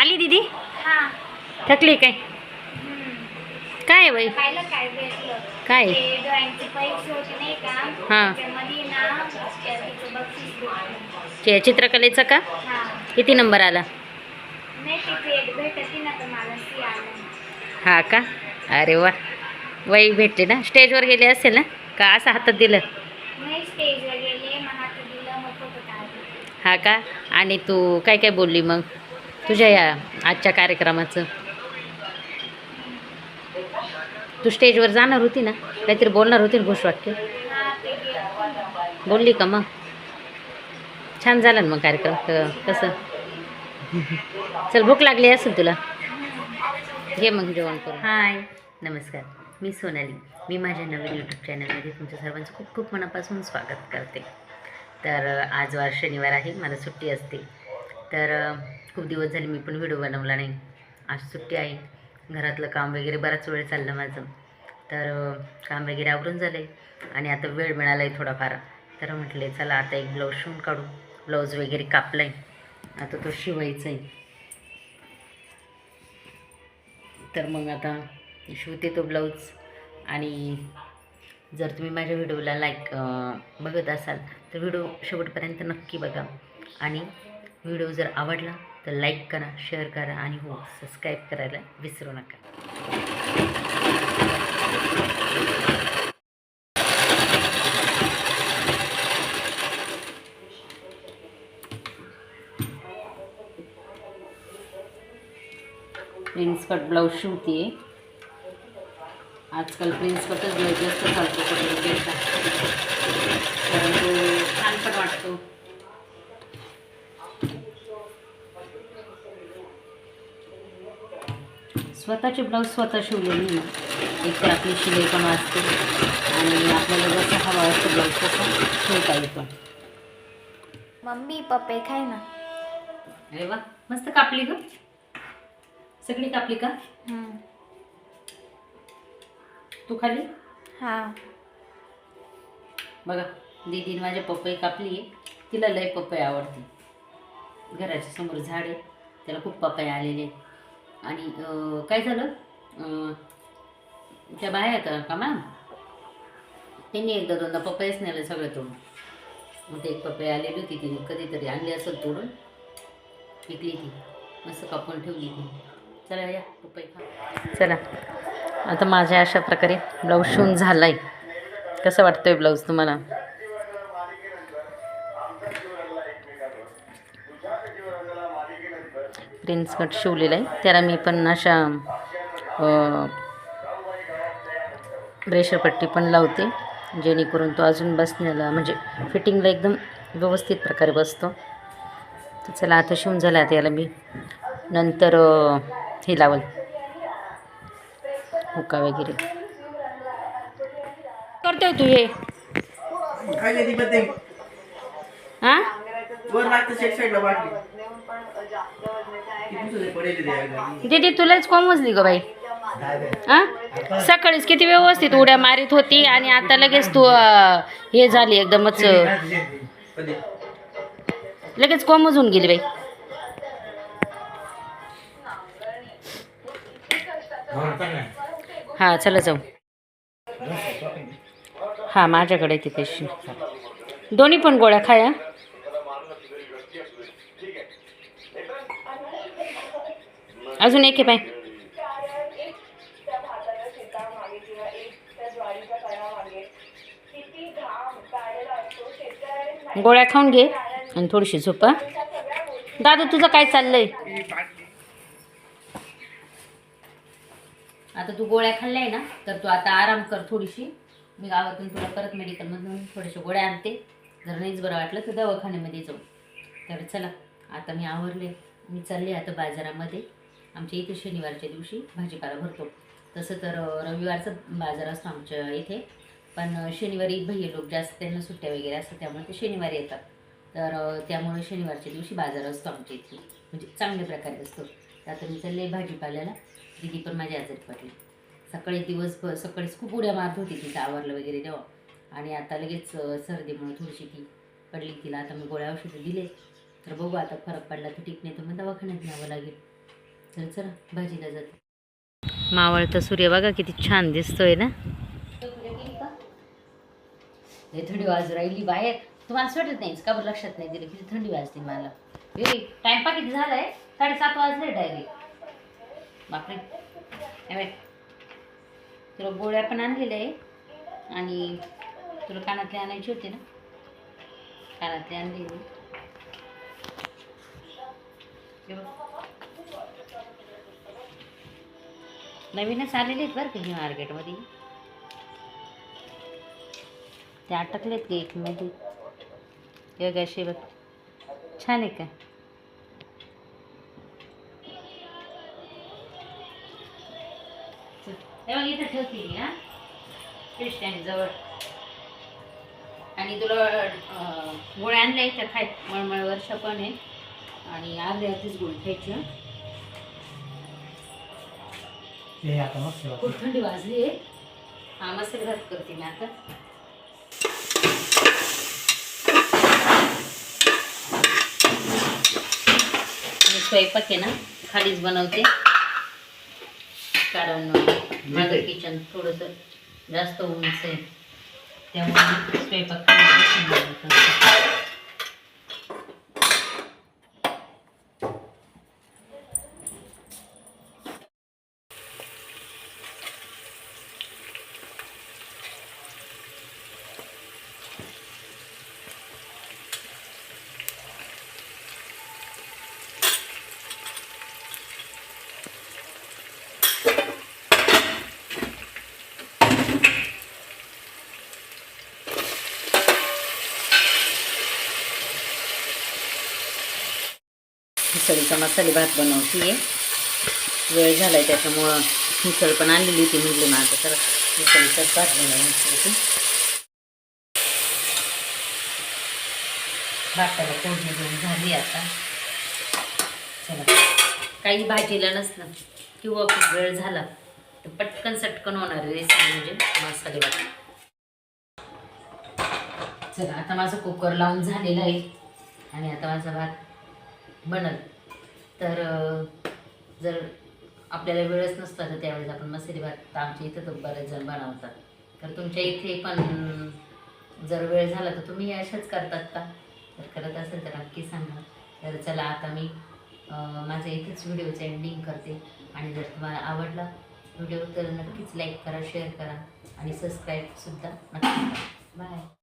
आली दीदी? हा. थकली काय. काय बाई? काय हा. चित्रकलेचं का? किती नंबर आला? हा का? अरे वा. वही भेटली ना? स्टेजवर गेले असेल ना? का असं हातात दिलं? हा का? आणि तू काय काय बोलली मग? तुझ्या या आजच्या कार्यक्रमाचं. तू स्टेजवर जाणार होती ना काहीतरी बोलणार होती ना घोषवाक्य? बोलली का मग? छान झाला ना मग कार्यक्रम कसं? चल भूक लागली असेल तुला? घे मग जेवण करून. हाय. नमस्कार मी सोनाली. मी माझ्या नवीन यूट्यूब चॅनलमध्ये तुमच्या सर्वांचं खूप खूप मनापासून स्वागत करते. तर आज वार शनिवार आहे मला सुट्टी असते. तर खूप दिवस झाले मी पण व्हिडिओ बनवला नाही. आज सुट्टी आहे. घरातलं काम वगैरे बराच वेळ चाललं माझं. तर काम वगैरे आवरून झालं आहे आणि आता वेळ मिळाला आहे थोडाफार. तर म्हटले चला आता एक ब्लाऊज शिवून काढू. ब्लाऊज वगैरे कापला आहे आता तो शिवायचा आहे तर मग आता शिवते तो ब्लाऊज. आणि जर तुम्ही माझ्या व्हिडिओला लाईक बघत असाल तर व्हिडिओ शेवटपर्यंत नक्की बघा. आणि व्हिडिओ जर आवडला तर लाईक करा शेअर करा आणि हो सबस्क्राईब करायला विसरू नका. प्रिन्स कट ब्लाऊज शिवते आजकाल प्रिन्स कटच ब्लाऊज जास्त चालतो कारण तो छान पण वाटतो. स्वतःचे ब्लाऊज स्वतः शिवले मी. एक तर आपली शिलाई पण वाचते आणि आपल्याला जसं हवा असतं ब्लाऊज तसं शिवता येतो. मम्मी पप्पे खाय ना. अरे वा मस्त कापली ग. सगळी कापली का? हम्म. तू खाली हा. बघा दीदीने माझ्या पपई कापली. तिला लय पपई आवडते. घराच्या समोर झाड आहे. त्याला खूप पपई आलेले आहेत. आणि काय झालं? त्या बाया का का मॅम? त्यांनी एकदा दोनदा पपयाच नेलं सगळं तोडून. मग ते एक पपई आलेली होती तिने. कधीतरी आणली असेल तोडून. विकली ती. मस्त कापून ठेवली ती. चला या पपई खा. चला. आता माझ्या अशा प्रकारे ब्लाऊज शिवून झाला आहे कसं वाटतंय ब्लाऊज तुम्हाला? प्रिन्स कट शिवलेला आहे. त्याला मी पण अशा ब्रेशरपट्टी पण लावते जेणेकरून तो अजून बसण्याला म्हणजे फिटिंगला एकदम व्यवस्थित प्रकारे बसतो. तर चला आता शिवून झाला आता याला मी नंतर हे लावल. हुका वगैरे. करतोय तू हे. हां वर लागतं साईडला वाटली. दीदी तुलाच कोमजली ग बाई? हां? सकाळीच किती व्यवस्थित उड्या मारीत होती आणि आता लगेच तू हे झाली एकदमच लगेच कोमजून गेली बाई? हां चला जाऊ. हां माझ्याकडे ती पैसे दोन्ही पण गोळ्या खाया. अजून एक आहे पाय गोळ्या खाऊन घे आणि थोडीशी झोप दादू तुझं काय चाललंय? आता तू गोळ्या खाल्ल्याय ना तर तू आता आराम कर थोडीशी. मी गावातून तुला परत मेडिकलमधून थोड्याशा गोळ्या आणते. जर नाहीच बरं वाटलं तर दवाखान्यामध्ये जाऊ. तर चला आता मी आवरले. मी चालले आता बाजारामध्ये. आमच्या इथे शनिवारच्या दिवशी भाजीपाला भरतो. तसं तर रविवारचं रविवारचा बाजार असतो आमच्या इथे. पण शनिवारी भैया लोक जास्त त्यांना सुट्ट्या वगैरे असतात त्यामुळे ते शनिवारी येतात. तर त्यामुळे शनिवारच्या दिवशी बाजार असतो आमच्या इथे. म्हणजे चांगल्या प्रकारे असतो. तर आता मी चालले भाजीपाल्याला. दिदी पण माझी आजारी पडली. सकाळी दिवसभर सकाळीच खूप उड्या मारत होती तिचं आवरलं वगैरे तेव्हा. आणि आता लगेच सर्दीमुळे थोडीशी ती पडली तिला. आता मी गोळ्या औषधं दिले. तर बघू आता फरक पडला तर ठीक नाही तर मग दवाखान्यात न्यावं लागेल. तर चला भाजीला जाते. मावळता सूर्य बघा किती छान दिसतोय ना? थंडी वाज राहिली बाहेर. तुम्हाला वाटत नाही का बरं लक्षात नाही दिलं? किती थंडी वाजते मला. ए टाइमपा किती झालाय. साडेसात वाजले डायरेक्ट बापरे. हे. तुला गोळ्या पण आणलेल्या आहे. आणि तुला कानातले आणायचे होते ना? कानातले आणले नवीनच आलेले आहेत बरं का हे मार्केटमध्ये ते अटकलेत केकमध्ये हे बघ छान आहे का? हे बघ इथं ठेवते मी फिश जवळ. आणि तुला अं, गोळ्या आणल्या त्या खाय मळमळ वर्ष पण आहे. आणि अर्ध्या अर्धीच गोळी खायची हं. आता मस्त खूप थंडी वाजली आहे. हा मसाले भात करते मी आता. मी स्वयंपाक आहे ना खालीच बनवते. कारण माझं किचन थोडंसं जास्त उंच आहे. त्यामुळे मी स्वयंपाक खाली बसून बनवत असते. मिसळीचा मसाले भात बनवते वेळ झाला आहे त्याच्यामुळं मिसळ पण आणलेली होती म्हटली माझं तर मिसळीचाच भात बनवून भाताला फोडणी देऊन झाली आता. चला. काही भाजीला नसलं किंवा खूप वेळ झाला तर पटकन सटकन होणार रेसिपी म्हणजे मसाले भात. चला आता माझं कुकर लावून झालेलं आहे. आणि आता माझा भात बनल. तर जर आपल्याला वेळच नसला तर त्यावेळेस आपण मसाले भात तर आमच्या इथं तर बरेच जण बनवतात. तर तुमच्या इथे पण जर वेळ झाला तर तुम्ही अशाच करतात का? तर करत असेल तर नक्की सांगा. तर चला आता मी माझ्या इथेच व्हिडिओचं एंडिंग करते. आणि जर तुम्हाला आवडला व्हिडिओ तर नक्कीच लाईक करा शेअर करा आणि सबस्क्राईबसुद्धा नक्की करा. बाय